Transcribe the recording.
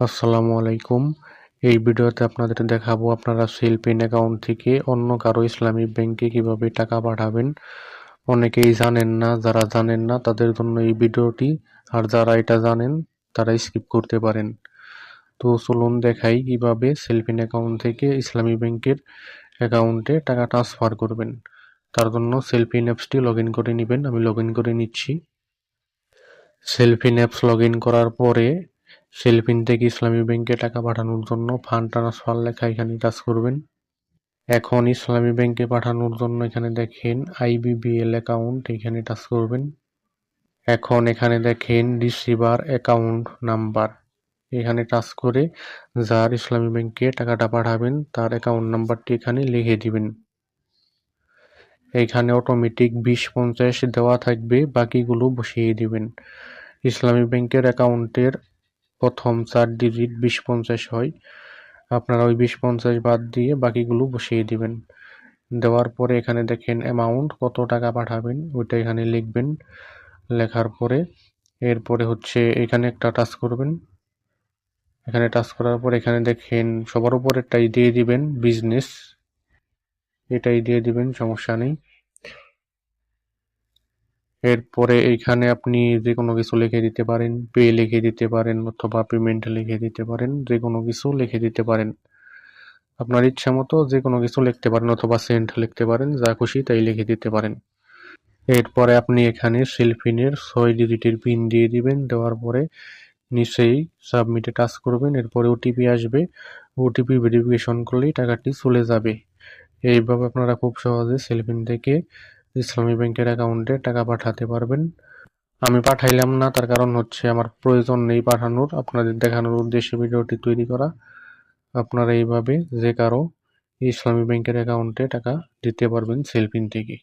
আসসালামু আলাইকুম। এই ভিডিওতে আপনাদের দেখাবো আপনারা সেলপিন অ্যাকাউন্ট থেকে অন্য কারও ইসলামী ব্যাংকে কীভাবে টাকা পাঠাবেন। অনেকেই জানেন না, যারা জানেন না তাদের জন্য এই ভিডিওটি, আর যারা এটা জানেন তারা স্কিপ করতে পারেন। তো চলুন দেখাই কীভাবে সেলফিন অ্যাকাউন্ট থেকে ইসলামী ব্যাংকের অ্যাকাউন্টে টাকা ট্রান্সফার করবেন। তার জন্য সেলফিন অ্যাপসটি লগ করে নেবেন। আমি লগ করে নিচ্ছি। সেলফিন অ্যাপস লগ করার পরে সেলফিন থেকে ইসলামী ব্যাংকে টাকা পাঠানোর জন্য ফান্ড ট্রান্সফার লেখা এখানে কাজ করবেন। এখন ইসলামী ব্যাংকে পাঠানোর জন্য এখানে দেখেন আইবিবিএল অ্যাকাউন্ট, এখানে টাচ করবেন। এখন এখানে দেখেন রিসিভার অ্যাকাউন্ট নাম্বার। এখানে টাচ করে যার ইসলামী ব্যাংকে টাকাটা পাঠাবেন, তার অ্যাকাউন্ট নাম্বারটি এখানে লিখে দিবেন। এখানে অটোমেটিক বিশ পঞ্চাশ দেওয়া থাকবে, বাকিগুলো বসিয়ে দিবেন। ইসলামী ব্যাংকের অ্যাকাউন্টের প্রথম চার ডিজিট বিশ পঞ্চাশ হয়। আপনারা ওই বিশ পঞ্চাশ বাদ দিয়ে বাকিগুলো বসিয়ে দিবেন। দেওয়ার পরে এখানে দেখেন অ্যামাউন্ট কত টাকা পাঠাবেন, ওইটা এখানে লিখবেন। লেখার পরে এরপরে হচ্ছে এখানে একটা টাচ করবেন। এখানে টাচ করার পর এখানে দেখেন সবার উপরেরটাই দিয়ে দিবেন বিজনেস এটাই দিয়ে দিবেন, সমস্যা নেই। এরপরে এইখানে আপনি যে কোনো কিছু লিখে দিতে পারেন পে লিখে দিতে পারেন অথবা পেমেন্ট লিখে দিতে পারেন, যে কোনো কিছু লিখে দিতে পারেন। আপনার ইচ্ছা মতো যে কোনো কিছু লিখতে পারেন অথবা সেন্ট লিখতে পারেন, যা খুশি তাই লিখে দিতে পারেন। এরপরে আপনি এখানে সেলফিনের ছয় ডিজিটের পিন দিয়ে দিবেন, দেওয়ার পরে নিচেই সাবমিটে টাচ করবেন, এরপরে ওটিপি আসবে। ওটিপি ভেরিফিকেশন করলেই টাকাটি চলে যাবে। এইভাবে আপনারা খুব সহজে সেলফিন থেকে ইসলামী ব্যাংকের অ্যাকাউন্টে টাকা পাঠাতে পারবেন। আমি পাঠাইলাম না, তার কারণ হচ্ছে আমার প্রয়োজন নেই পাঠানোর। আপনাদের দেখানোর উদ্দেশ্যে ভিডিওটি তৈরি করা। আপনারা এইভাবে যে কারও ইসলামী ব্যাংকের অ্যাকাউন্টে টাকা দিতে পারবেন সেলফিন থেকে।